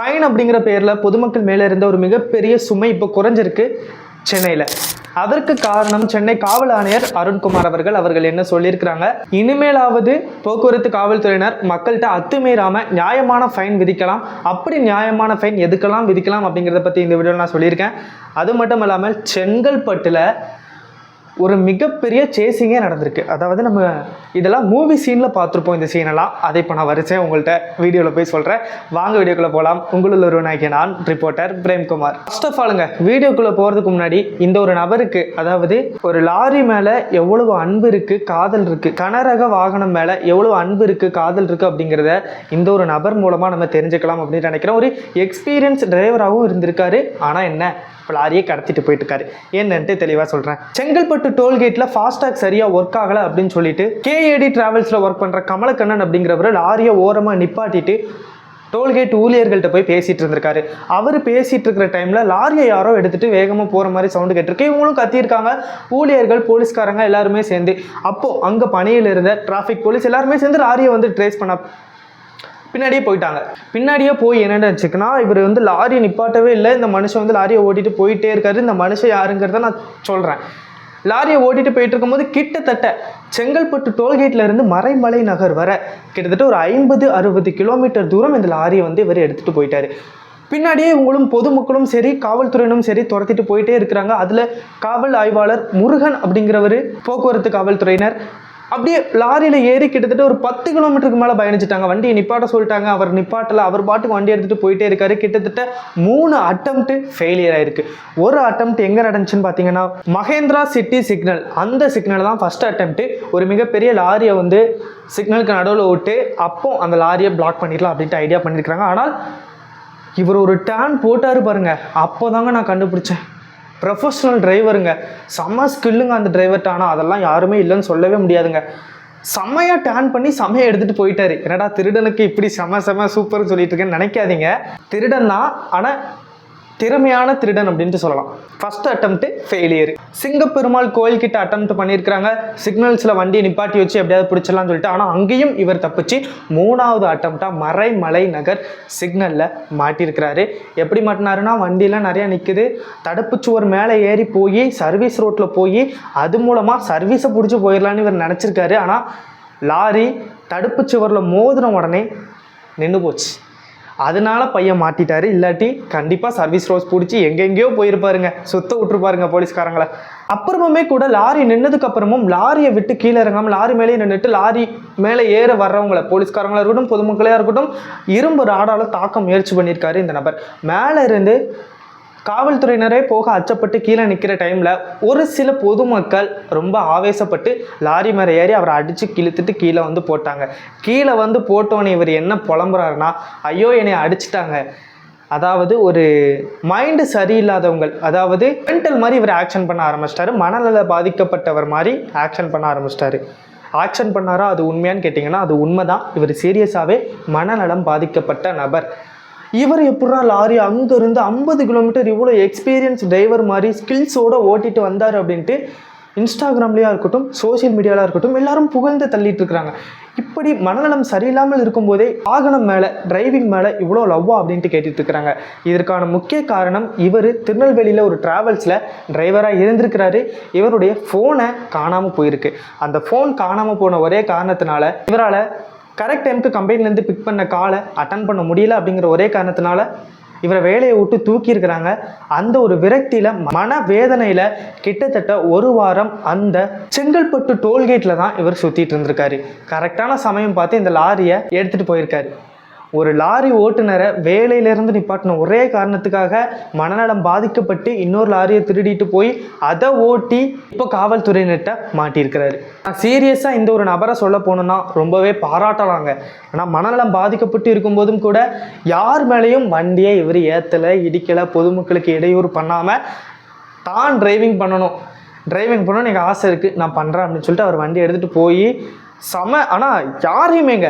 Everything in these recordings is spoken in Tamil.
ஃபைன் அப்படிங்கிற பேரில் பொதுமக்கள் மேலே இருந்த ஒரு மிகப்பெரிய சுமை இப்போ குறைஞ்சிருக்கு சென்னையில். அதற்கு காரணம் சென்னை காவல் ஆணையர் அருண்குமார் அவர்கள். அவர்கள் என்ன சொல்லியிருக்கிறாங்க? இனிமேலாவது போக்குவரத்து காவல்துறையினர் மக்கள்கிட்ட அத்துமீறாம நியாயமான ஃபைன் விதிக்கலாம். அப்படி நியாயமான ஃபைன் எதுக்கெல்லாம் விதிக்கலாம் அப்படிங்கிறத பற்றி இந்த வீடியோவில் நான் சொல்லியிருக்கேன். அது மட்டும் இல்லாமல் செங்கல்பட்டில் ஒரு மிகப்பெரிய சேசிங்கே நடந்திருக்கு. அதாவது நம்ம இதெல்லாம் மூவி சீனில் பார்த்துருப்போம் இந்த சீனெல்லாம் அதை இப்போ நான் வரிசையாக உங்கள்கிட்ட வீடியோவில் போய் சொல்கிறேன் வாங்க வீடியோக்குள்ளே போகலாம் உங்களில் ஒரு நாய்க்கு நான் ரிப்போர்ட்டர் பிரேம்குமார். ஃபர்ஸ்ட் ஆஃப் ஆலுங்க வீடியோக்குள்ளே போகிறதுக்கு முன்னாடி இந்த ஒரு நபருக்கு அதாவது ஒரு லாரி மேலே எவ்வளவு அன்பு இருக்குது காதல் இருக்குது கனரக வாகனம் மேலே எவ்வளவு அன்பு இருக்குது காதல் இருக்குது அப்படிங்கிறத இந்த ஒரு நபர் மூலமாக நம்ம தெரிஞ்சுக்கலாம் அப்படின்னு நினைக்கிறேன். ஒரு எக்ஸ்பீரியன்ஸ் டிரைவராகவும் இருந்திருக்காரு. ஆனால் என்ன? இப்போ லாரியை கடத்திட்டு போயிட்டு இருக்காரு என்னன்ட்டு தெளிவாக சொல்கிறேன் செங்கல்பட்டு டோல்கேட்டில் ஃபாஸ்டாக் சரியாக ஒர்க் ஆகலை அப்படின்னு சொல்லிட்டு கேஏடி டிராவல்ஸில் ஒர்க் பண்ணுற கமலக்கண்ணன் அப்படிங்கிறவர் லாரியை ஓரமாக நிப்பாட்டிட்டு டோல்கேட் ஊழியர்கள்ட்ட போய் பேசிகிட்டு இருந்திருக்காரு. அவர் பேசிகிட்டு இருக்கிற டைமில் லாரியை யாரோ எடுத்துட்டு வேகமாக போகிற மாதிரி சவுண்டு கேட்டிருக்கு. இவங்களும் கத்தியிருக்காங்க. ஊழியர்கள் போலீஸ்காரங்க எல்லாருமே சேர்ந்து. அப்போது அங்கே பணியில் இருந்த டிராஃபிக் போலீஸ் எல்லாருமே சேர்ந்து லாரியை வந்து ட்ரேஸ் பண்ண பின்னாடியே போயிட்டாங்க. பின்னாடியே போய் என்னென்ன வச்சுக்கனா இவர் வந்து லாரி நிப்பாட்டவே இல்லை. இந்த மனுஷன் வந்து லாரியை ஓட்டிட்டு போயிட்டே இருக்காரு. இந்த மனுஷன் யாருங்கிறத நான் சொல்கிறேன் லாரியை ஓட்டிட்டு போயிட்டு இருக்கும்போது கிட்டத்தட்ட செங்கல்பட்டு டோல்கேட்ல இருந்து மறைமலை நகர் வர கிட்டத்தட்ட ஒரு ஐம்பது அறுபது கிலோமீட்டர் தூரம் இந்த லாரியை வந்து இவர் எடுத்துகிட்டு போயிட்டாரு. பின்னாடியே இவங்களும் பொதுமக்களும் சரி காவல்துறையினும் சரி துரத்திட்டு போயிட்டே இருக்கிறாங்க. அதில் காவல் ஆய்வாளர் முருகன் அப்படிங்கிறவர் போக்குவரத்து காவல்துறையினர் அப்படியே லாரியில் ஏறி கிட்டத்தட்ட ஒரு பத்து கிலோமீட்டருக்கு மேலே பயணிச்சிட்டாங்க. வண்டியை நிப்பாட்ட சொல்லிட்டாங்க. அவர் நிப்பாட்டல அவர் பாட்டுக்கு வண்டி எடுத்துகிட்டு போயிட்டே இருக்காரு. கிட்டத்தட்ட மூணு அட்டம்ப்ட் ஃபெயிலியர் ஆயிருக்கு. ஒரு அட்டம்ப்ட் எங்கே நடந்துச்சுன்னு பார்த்தீங்கன்னா மகேந்திரா சிட்டி சிக்னல் அந்த சிக்னல் தான் ஃபர்ஸ்ட் அட்டம்ப்ட் ஒரு மிகப்பெரிய லாரியை வந்து சிக்னலுக்கு நடுவில் விட்டு அப்போ அந்த லாரியை பிளாக் பண்ணிடலாம் அப்படின்ட்டு ஐடியா பண்ணியிருக்கிறாங்க ஆனால் இவர் ஒரு டேன் போட்டாரு அப்போ தாங்க நான் கண்டுபிடிச்சேன். ப்ரொஃபஷனல் டிரைவருங்க செம்ம ஸ்கில்லுங்க அந்த டிரைவர்கிட்ட ஆனால் அதெல்லாம் யாருமே இல்லைன்னு சொல்லவே முடியாதுங்க. செம்மையாக டேன் பண்ணி செம்மையை எடுத்துகிட்டு போயிட்டாரு. என்னடா திருடனுக்கு இப்படி செம செம சூப்பர்னு சொல்லிட்டு இருக்கேன்னு நினைக்காதீங்க. திருடன் தான் ஆனால் திறமையான திருடன் அப்படின்ட்டு சொல்லலாம். ஃபர்ஸ்ட் அட்டம்ப்ட் ஃபெயிலியர் சிங்கப்பெருமாள் கோயில் கிட்ட அட்டம்ப்ட் பண்ணியிருக்கிறாங்க. சிக்னல்ஸில் வண்டியை நிப்பாட்டி வச்சு எப்படியாவது பிடிச்சிடலாம்னு சொல்லிட்டு ஆனால் அங்கேயும் இவர் தப்பிச்சு மூணாவது அட்டம்ப்டாக மறைமலை நகர் சிக்னலில் மாட்டியிருக்கிறாரு. எப்படி மாட்டினாருன்னா வண்டியெலாம் நிறையா நிற்குது தடுப்புச்சுவர் மேலே ஏறி போய் சர்வீஸ் ரோட்டில் போய் அது மூலமாக சர்வீஸை பிடிச்சி போயிடலான்னு இவர் நினச்சிருக்காரு. ஆனால் லாரி தடுப்பு சுவரில் மோதின உடனே நின்று போச்சு. அதனால பையன் மாட்டிட்டாரு. இல்லாட்டி கண்டிப்பாக சர்வீஸ் ரோஸ் பிடிச்சி எங்கெங்கேயோ போயிருப்பாருங்க. சுத்த விட்டுருப்பாருங்க போலீஸ்காரங்களை. அப்புறமுமே கூட லாரி நின்னதுக்கு அப்புறமும் லாரியை விட்டு கீழே இறங்காம லாரி மேலேயே நின்றுட்டு லாரி மேலே ஏற வர்றவங்கள போலீஸ்காரங்களாக இருக்கட்டும் பொதுமக்களாக இருக்கட்டும் இரும்பு ராடால தாக்க முயற்சி பண்ணியிருக்காரு இந்த நபர். மேலே இருந்து காவல்துறையினரே போக அச்சப்பட்டு கீழே நிற்கிற டைமில் ஒரு சில பொதுமக்கள் ரொம்ப ஆவேசப்பட்டு லாரி மேலே ஏறி அவரை அடித்து கிழித்துட்டு கீழே வந்து போட்டாங்க. கீழே வந்து போட்டோன்னே இவர் என்ன புலம்புறாருன்னா ஐயோ என்னை அடிச்சிட்டாங்க. அதாவது ஒரு மைண்டு சரியில்லாதவங்க அதாவது மென்டல் மாதிரி இவர் ஆக்ஷன் பண்ண ஆரம்பிச்சிட்டாரு. மனநல பாதிக்கப்பட்டவர் மாதிரி ஆக்ஷன் பண்ண ஆரம்பிச்சிட்டாரு. ஆக்ஷன் பண்ணாரா அது உண்மையான்னு கேட்டிங்கன்னா அது உண்மைதான். இவர் சீரியஸாகவே மனநலம் பாதிக்கப்பட்ட நபர். இவர் எப்படா லாரி அங்கேருந்து ஐம்பது கிலோமீட்டர் இவ்வளோ எக்ஸ்பீரியன்ஸ் டிரைவர் மாதிரி ஸ்கில்ஸோடு ஓட்டிட்டு வந்தார் அப்படின்ட்டு இன்ஸ்டாகிராம்லேயா இருக்கட்டும் சோஷியல் மீடியாவில் இருக்கட்டும் எல்லாரும் புகழ்ந்து தள்ளிட்டு இருக்கிறாங்க. இப்படி மனநலம் சரியில்லாமல் இருக்கும்போதே வாகனம் மேலே டிரைவிங் மேலே இவ்வளோ லவ்வா அப்படின்ட்டு கேட்டுட்டு இருக்கிறாங்க. இதற்கான முக்கிய காரணம் இவர் திருநெல்வேலியில் ஒரு டிராவல்ஸில் டிரைவராக இருந்திருக்கிறாரு. இவருடைய ஃபோனை காணாமல் போயிருக்கு. அந்த ஃபோன் காணாமல் போன ஒரே காரணத்தினால இவரால் கரெக்ட் டைமுக்கு கம்பெனிலேருந்து பிக் பண்ண காலை அட்டன் பண்ண முடியல அப்படிங்கிற ஒரே காரணத்தினால இவரை வேலையை விட்டு தூக்கியிருக்கிறாங்க அந்த ஒரு விரக்தியில் மன வேதனையில் கிட்டத்தட்ட ஒரு வாரம் அந்த செங்கல்பட்டு டோல்கேட்டில் தான் இவர் சுற்றிட்டு இருந்திருக்காரு. கரெக்டான சமயம் பார்த்து இந்த லாரியை எடுத்துகிட்டு போயிருக்காரு. ஒரு லாரி ஓட்டுநரை வேலையிலேருந்து நிப்பாட்டின ஒரே காரணத்துக்காக மனநலம் பாதிக்கப்பட்டு இன்னொரு லாரியை திருடிட்டு போய் அதை ஓட்டி இப்போ காவல்துறையினர்கிட்ட மாட்டியிருக்கிறாரு. சீரியஸாக இந்த ஒரு நபரை சொல்ல போனோன்னா ரொம்பவே பாராட்டலாங்க. ஆனால் மனநலம் பாதிக்கப்பட்டு இருக்கும்போதும் கூட யார் மேலேயும் வண்டியை இவர் ஏற்றலை இடிக்கலை பொதுமக்களுக்கு இடையூறு பண்ணாமல் தான் டிரைவிங் பண்ணணும். டிரைவிங் பண்ணணும்னு எனக்கு ஆசை இருக்குது நான் பண்ணுறேன் அப்படின்னு சொல்லிட்டு அவர் வண்டி எடுத்துகிட்டு போய் செம ஆனால் யாரையுமேங்க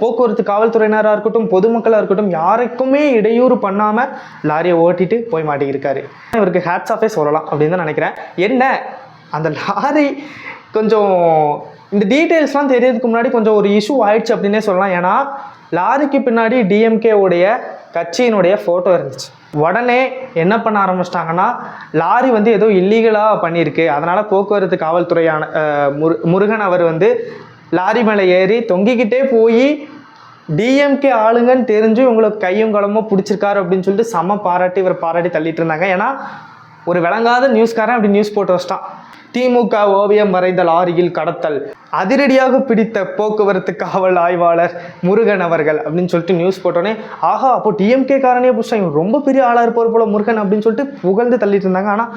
போக்குவரத்து காவல்துறையினராக இருக்கட்டும் பொதுமக்களாக இருக்கட்டும் யாருக்குமே இடையூறு பண்ணாமல் லாரியை ஓட்டிட்டு போய் மாட்டிக்கிருக்காரு. இவருக்கு ஹேட்ஸ் ஆஃபே சொல்லலாம் அப்படின்னு தான் நினைக்கிறேன். என்ன அந்த லாரி கொஞ்சம் இந்த டீட்டெயில்ஸ்லாம் தெரியறதுக்கு முன்னாடி கொஞ்சம் ஒரு இஷ்யூ ஆயிடுச்சு அப்படின்னே சொல்லலாம். ஏன்னா லாரிக்கு பின்னாடி டிஎம்கே உடைய கட்சியினுடைய ஃபோட்டோ இருந்துச்சு. உடனே என்ன பண்ண ஆரம்பிச்சிட்டாங்கன்னா லாரி வந்து ஏதோ இல்லீகலாக பண்ணியிருக்கு. அதனால் போக்குவரத்து காவல்துறையான முரு முருகன் அவர் வந்து லாரி மேலே ஏறி தொங்கிக்கிட்டே போய் டிஎம்கே ஆளுங்கன்னு தெரிஞ்சு உங்களுக்கு கையும் களமோ பிடிச்சிருக்காரு அப்படின்னு சொல்லிட்டு செம பாராட்டி இவர் பாராட்டி தள்ளிட்டு இருந்தாங்க. ஏன்னா ஒரு விளங்காத நியூஸ்காரன் அப்படி நியூஸ் போட்டு வச்சிட்டான். திமுக ஓவியம் வரைந்த லாரியில் கடத்தல். அதிரடியாக பிடித்த போக்குவரத்து காவல் ஆய்வாளர் முருகன் அவர்கள் அப்படின்னு சொல்லிட்டு நியூஸ் போட்டோன்னே ஆஹா அப்போ டிஎம்கே காரனே புதுசாக இவன் ரொம்ப பெரிய ஆளாக இருப்பார் போல முருகன் அப்படின்னு சொல்லிட்டு புகழ்ந்து தள்ளிட்டு இருந்தாங்க. ஆனால்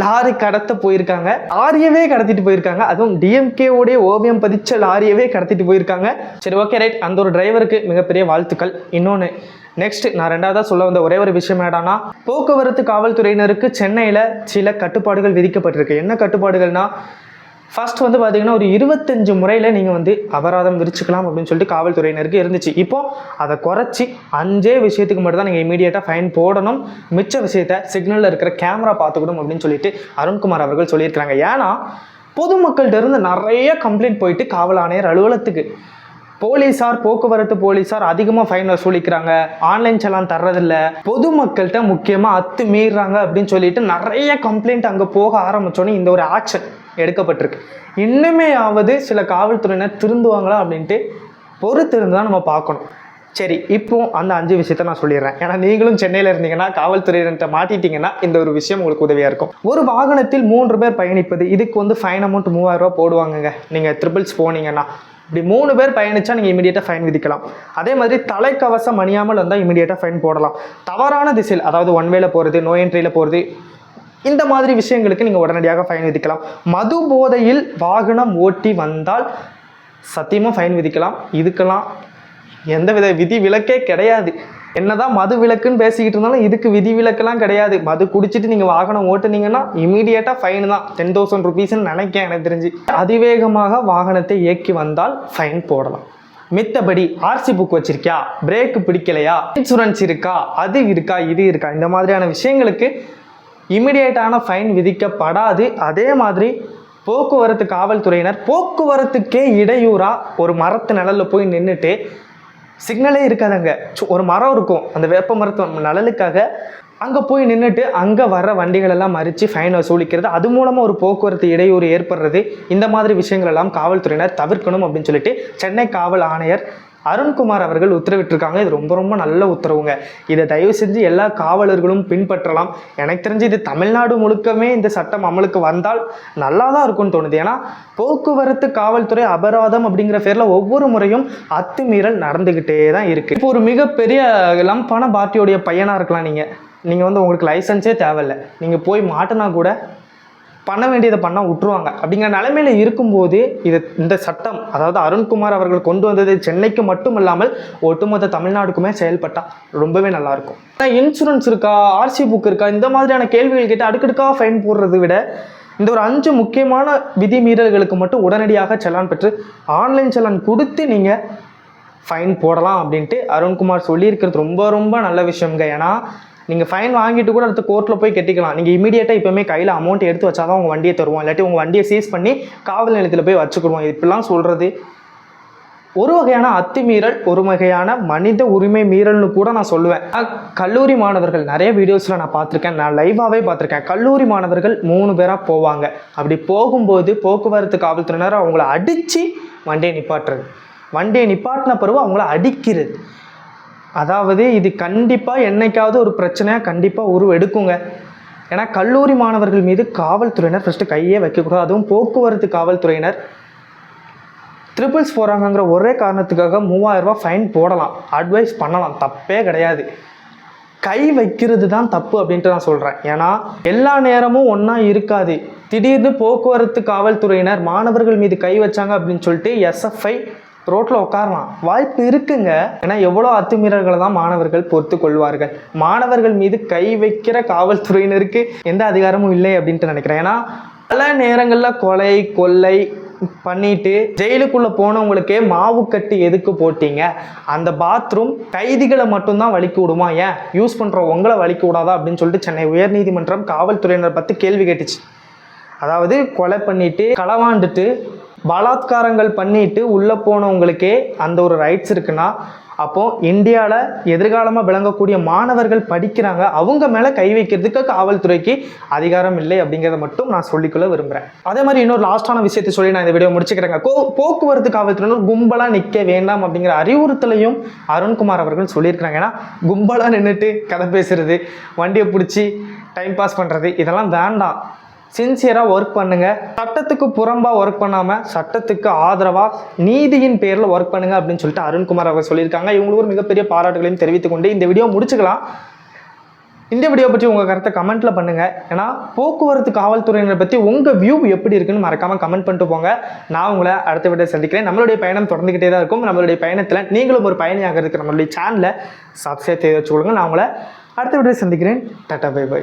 லாரி கடத்த போயிருக்காங்க. லாரியவே கடத்திட்டு போயிருக்காங்க. அதுவும் டிஎம்கே உடைய ஓவியம் பதிச்ச லாரியவே கடத்திட்டு போயிருக்காங்க. சரி ஓகே ரைட் அந்த ஒரு டிரைவருக்கு மிகப்பெரிய வாழ்த்துக்கள். இன்னொன்று நெக்ஸ்ட் நான் ரெண்டாவதாக சொல்ல வந்த ஒரே ஒரு விஷயம் என்னடானா போக்குவரத்து காவல்துறையினருக்கு சென்னையில் சில கட்டுப்பாடுகள் விதிக்கப்பட்டிருக்கு. என்ன கட்டுப்பாடுகள்னா ஃபர்ஸ்ட் வந்து பார்த்தீங்கன்னா ஒரு இருபத்தஞ்சு முறையில் நீங்கள் வந்து அபராதம் விரிச்சுக்கலாம் அப்படின்னு சொல்லிட்டு காவல்துறையினருக்கு இருந்துச்சு. இப்போ அதை குறைச்சி அஞ்சே விஷயத்துக்கு மட்டும் தான் நீங்கள் இமீடியட்டாக ஃபைன் போடணும். மிச்ச விஷயத்த சிக்னலில் இருக்கிற கேமரா பார்த்துக்கணும் அப்படின்னு சொல்லிட்டு அருண்குமார் அவர்கள் சொல்லியிருக்கிறாங்க. ஏன்னா பொதுமக்கள்கிட்ட இருந்து நிறைய கம்ப்ளைண்ட் போயிட்டு காவல் ஆணையர் அலுவலகத்துக்கு போலீஸார் போக்குவரத்து போலீஸார் அதிகமாக ஃபைன் வசூலிக்கிறாங்க ஆன்லைன் செலான் தர்றதில்ல. பொதுமக்கள்கிட்ட முக்கியமாக அத்து மீறாங்க அப்படின்னு சொல்லிட்டு நிறைய கம்ப்ளைண்ட் அங்கே போக ஆரம்பிச்சோன்னே இந்த ஒரு ஆக்ஷன் எடுக்கப்பட்டிருக்கு. இன்னுமே ஆவது சில காவல்துறையினர் திருந்துவாங்களா அப்படின்ட்டு பொறுத்து தான் நம்ம பார்க்கணும். சரி இப்போ அந்த அஞ்சு விஷயத்த நான் சொல்லிடுறேன். ஏன்னா நீங்களும் சென்னையில் இருந்தீங்கன்னா காவல்துறையினர்கிட்ட மாட்டிட்டீங்கன்னா இந்த ஒரு விஷயம் உங்களுக்கு உதவியாக இருக்கும். ஒரு வாகனத்தில் மூன்று பேர் பயணிப்பது இதுக்கு வந்து ஃபைன் அமௌண்ட் மூவாயிரம் ரூபாய் போடுவாங்கங்க. நீங்கள் ட்ரிபிள்ஸ் போனீங்கன்னா இப்படி மூணு பேர் பயணிச்சா நீங்கள் இமீடியட்டாக ஃபைன் விதிக்கலாம். அதே மாதிரி தலைக்கவசம் அணியாமல் வந்தால் இமீடியட்டாக ஃபைன் போடலாம். தவறான திசையில் அதாவது ஒன் வேல போகிறது நோ என்ட்ரியில் போகிறது இந்த மாதிரி விஷயங்களுக்கு நீங்கள் உடனடியாக ஃபைன் விதிக்கலாம். மது போதையில் வாகனம் ஓட்டி வந்தால் சத்தியமாக ஃபைன் விதிக்கலாம். இதுக்கெல்லாம் எந்த வித விதி விலக்கே கிடையாது. என்னதான் மது விலக்குன்னு பேசிக்கிட்டு இருந்தாலும் இதுக்கு விதி விலக்கெல்லாம் கிடையாது. மது குடிச்சிட்டு நீங்கள் வாகனம் ஓட்டுனீங்கன்னா இமீடியட்டாக ஃபைன் தான். டென் தௌசண்ட் ருபீஸ்ன்னு நினைக்கிறேன் எனக்கு தெரிஞ்சு. அதிவேகமாக வாகனத்தை இயக்கி வந்தால் ஃபைன் போடலாம். மித்தபடி ஆர்சி புக் வச்சிருக்கியா? பிரேக் பிடிக்கலையா? இன்சூரன்ஸ் இருக்கா? அது இருக்கா? இது இருக்கா? இந்த மாதிரியான விஷயங்களுக்கு இமிடியேட்டான ஃபைன் விதிக்கப்படாது. அதே மாதிரி போக்குவரத்து காவல்துறையினர் போக்குவரத்துக்கே இடையூறாக ஒரு மரத்து நிழலில் போய் நின்றுட்டு சிக்னலே இருக்காதுங்க. அங்கே ஒரு மரம் இருக்கும். அந்த வேப்ப மரத்து நலலுக்காக அங்கே போய் நின்றுட்டு அங்கே வர்ற வண்டிகளெல்லாம் மறித்து ஃபைனை வசூலிக்கிறது அது மூலமாக ஒரு போக்குவரத்து இடையூறு ஏற்படுறது. இந்த மாதிரி விஷயங்கள் எல்லாம் காவல்துறையினர் தவிர்க்கணும் அப்படின்னு சொல்லிட்டு சென்னை காவல் ஆணையர் அருண்குமார் அவர்கள் உத்தரவிட்டிருக்காங்க. இது ரொம்ப ரொம்ப நல்ல உத்தரவுங்க. இதை தயவு செஞ்சு எல்லா காவலர்களும் பின்பற்றலாம். எனக்கு தெரிஞ்சு இது தமிழ்நாடு முழுக்கமே இந்த சட்டம் அமலுக்கு வந்தால் நல்லா தான் இருக்கும்னு தோணுது. ஏன்னா போக்குவரத்து காவல்துறை அபராதம் அப்படிங்கிற பேரில் ஒவ்வொரு முறையும் அத்துமீறல் நடந்துக்கிட்டே தான் இருக்குது இப்போ ஒரு மிகப்பெரிய லம்பான பார்ட்டியோடைய பையனாக இருக்கலாம் நீங்கள் நீங்கள் வந்து உங்களுக்கு லைசன்ஸே தேவையில்லை. நீங்கள் போய் மாட்டினா கூட பண்ண வேண்டியதை பண்ணால் விட்டுருவாங்க அப்படிங்கிற நிலைமையில இருக்கும்போது இது இந்த சட்டம் அதாவது அருண்குமார் அவர்கள் கொண்டு வந்தது சென்னைக்கு மட்டும் இல்லாமல் ஒட்டுமொத்த தமிழ்நாடுக்குமே செயல்பட்டால் ரொம்பவே நல்லாயிருக்கும் ஆனால் இன்சூரன்ஸ் இருக்கா ஆர்சி புக் இருக்கா இந்த மாதிரியான கேள்விகள் கேட்டு அடுக்கடுக்காக ஃபைன் போடுறதை விட இந்த ஒரு அஞ்சு முக்கியமான விதிமீறல்களுக்கு மட்டும் உடனடியாக செலான் பெற்று ஆன்லைன் செலான் கொடுத்து நீங்கள் ஃபைன் போடலாம் அப்படின்ட்டு அருண்குமார் சொல்லியிருக்கிறது ரொம்ப ரொம்ப நல்ல விஷயங்க ஏன்னா நீங்கள் ஃபைன் வாங்கிட்டு கூட அடுத்து கோர்ட்டில் போய் கட்டிக்கலாம். நீங்கள் இமீடியட்டாக இப்போமே கையில் அமௌண்ட் எடுத்து வச்சா தான் உங்கள் வண்டியை தருவோம். இல்லாட்டி உங்கள் வண்டியை சீஸ் பண்ணி காவல் நிலையத்தில் போய் வச்சுக்கிடுவோம். இப்படிலாம் சொல்கிறது ஒரு வகையான அத்துமீறல் ஒரு வகையான மனித உரிமை மீறல்னு கூட நான் சொல்லுவேன். கல்லூரி மாணவர்கள் நிறைய வீடியோஸில் நான் பார்த்துருக்கேன். நான் லைவாகவே பார்த்துருக்கேன். கல்லூரி மாணவர்கள் மூணு பேராக போவாங்க. அப்படி போகும்போது போக்குவரத்து காவல்துறையினர் அவங்கள அடித்து வண்டியை நிப்பாட்டுறது. வண்டியை நிப்பாட்டின பிறகு அவங்கள அடிக்கிறது. அதாவது இது கண்டிப்பாக என்னைக்காவது ஒரு பிரச்சனையாக கண்டிப்பாக உருவெடுக்குங்க. ஏன்னா கல்லூரி மாணவர்கள் மீது காவல்துறையினர் ஃபஸ்ட்டு கையே வைக்கக்கூடாது. அதுவும் போக்குவரத்து காவல்துறையினர். ட்ரிபிள்ஸ் போகிறாங்கங்கிற ஒரே காரணத்துக்காக மூவாயிரரூபா ஃபைன் போடலாம். அட்வைஸ் பண்ணலாம். தப்பே கிடையாது. கை வைக்கிறது தான் தப்பு அப்படின்ட்டு நான் சொல்கிறேன் ஏன்னா எல்லா நேரமும் ஒன்றா இருக்காது. திடீர்னு போக்குவரத்து காவல்துறையினர் மாணவர்கள் மீது கை வச்சாங்க அப்படின்னு சொல்லிட்டு எஸ்எஃப்ஐ ரோட்டில் உட்காரலாம். வாய்ப்பு இருக்குங்க. ஏன்னா எவ்வளோ அத்துமீறல்களை தான் மாணவர்கள் பொறுத்து கொள்வார்கள் மாணவர்கள் மீது கை வைக்கிற காவல்துறையினருக்கு எந்த அதிகாரமும் இல்லை அப்படின்ட்டு நினைக்கிறேன். ஏன்னா பல நேரங்களில் கொலை கொள்ளை பண்ணிட்டு ஜெயிலுக்குள்ள போனவங்களுக்கே மாவு கட்டு எதுக்கு போட்டீங்க? அந்த பாத்ரூம் கைதிகளை மட்டும்தான் வலிக்கு விடுமா? ஏன்? யூஸ் பண்ற உங்களை வலிக்கு விடாதா? அப்படின்னு சொல்லிட்டு சென்னை உயர்நீதிமன்றம் காவல்துறையினர் பத்தி கேள்வி கேட்டுச்சு. அதாவது கொலை பண்ணிட்டு களவாண்டுட்டு பலாத்காரங்கள் பண்ணிட்டு உள்ளே போனவங்களுக்கே அந்த ஒரு ரைட்ஸ் இருக்குன்னா அப்போது இந்தியாவில் எதிர்காலமாக விளங்கக்கூடிய மாணவர்கள் படிக்கிறாங்க அவங்க மேலே கை வைக்கிறதுக்கு காவல்துறைக்கு அதிகாரம் இல்லை அப்படிங்கிறத மட்டும் நான் சொல்லிக்கொள்ள விரும்புகிறேன் அதே மாதிரி இன்னொரு லாஸ்ட்டான விஷயத்தை சொல்லி நான் இந்த வீடியோ முடிச்சுக்கிறேங்க. கோ போக்குவரத்து காவல்துறையினர் கும்பலாக நிற்க வேண்டாம் அப்படிங்கிற அறிவுறுத்தலையும் அருண்குமார் அவர்கள் சொல்லியிருக்கிறாங்க. ஏன்னா கும்பலாக நின்றுட்டு கதை பேசுறது வண்டியை பிடிச்சி டைம் பாஸ் பண்ணுறது இதெல்லாம் வேண்டாம். சின்சியராக ஒர்க் பண்ணுங்க. சட்டத்துக்கு புறம்பாக ஒர்க் பண்ணாமல் சட்டத்துக்கு ஆதரவாக நீதியின் பேரில் ஒர்க் பண்ணுங்க அப்படின்னு சொல்லிட்டு அருண்குமார் அவர் சொல்லியிருக்காங்க. இவங்களுக்கு ஒரு மிகப்பெரிய பாராட்டுகளையும் தெரிவித்துக் கொண்டு இந்த வீடியோ முடிச்சுக்கலாம். இந்த வீடியோ பற்றி உங்கள் கருத்தை கமெண்ட்டில் பண்ணுங்கள் ஏன்னா போக்குவரத்து காவல்துறையினரை பற்றி உங்கள் வியூ எப்படி இருக்குன்னு மறக்காமல் கமெண்ட் பண்ணிட்டு போங்க. நான் உங்களை அடுத்த வீடியோ சந்திக்கிறேன். நம்மளுடைய பயணம் தொடர்ந்துக்கிட்டே தான் இருக்கும். நம்மளுடைய பயணத்தில் நீங்களும் ஒரு பயணியாக இருக்கு நம்மளுடைய சேனலை சப்ஸ்கிரைப் செய்து வச்சுக்கொள்ளுங்க. நான் உங்களை அடுத்த வீடியோ சந்திக்கிறேன். Tata bye by